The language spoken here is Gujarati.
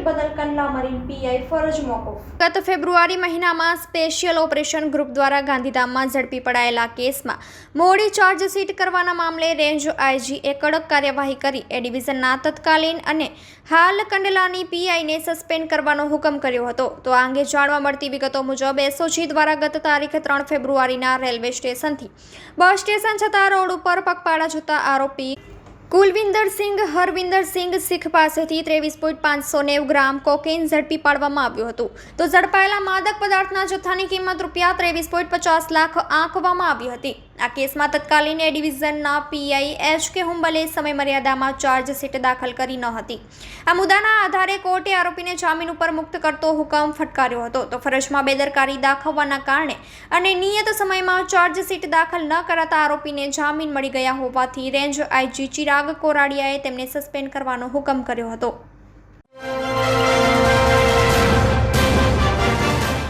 બદલ કંડલા પીઆઈ ફરજ ગત ફેબ્રુઆરી મહિનામાં સ્પેશિયલ ઓપરેશન ગ્રુપ દ્વારા ગાંધીધામમાં ઝડપી પડાયેલા કેસમાં મોડી ચાર્જશીટ કરવાના મામલે રેન્જ આઈજીએ કડક કાર્યવાહી કરી, એ ડિવિઝનના તત્કાલીન અને હાલ કંડલાની પીઆઈને સસ્પેન્ડ કરવાનો હુકમ કર્યો હતો. તો આ અંગે જાણવા મળતી વિગતો મુજબ એસઓજી દ્વારા ગત તારીખ ત્રણ ફેબ્રુઆરીના રેલવે સ્ટેશનથી બસ સ્ટેશન જતા રોડ ઉપર પગપાળા જતા આરોપી કુલવિંદરસિંહ હરવિંદરસિંહ શીખ પાસેથી ત્રેવીસ પોઈન્ટ પાંચસો નેવું ગ્રામ કોકેઇન ઝડપી પાડવામાં આવ્યું હતું. તો ઝડપાયેલા માદક પદાર્થના જથ્થાની કિંમત રૂપિયા ત્રેવીસ પોઈન્ટ પચાસ લાખ આંકવામાં આવી હતી. આ કેસમાં તત્કાલીન એ ડિવિઝનના પીઆઈ એચ કે હુંબલે સમયમર્યાદામાં ચાર્જશીટ દાખલ કરી ન હતી. આ મુદ્દાના આધારે કોર્ટે આરોપીને જામીન ઉપર મુક્ત કરતો હુકમ ફટકાર્યો હતો. તો ફરજમાં બેદરકારી દાખવવાના કારણે અને નિયત સમયમાં ચાર્જશીટ દાખલ ન કરાતા આરોપીને જામીન મળી ગયા હોવાથી રેન્જ આઈજી ચિરાગ કોરાડિયાએ તેમને સસ્પેન્ડ કરવાનો હુકમ કર્યો હતો.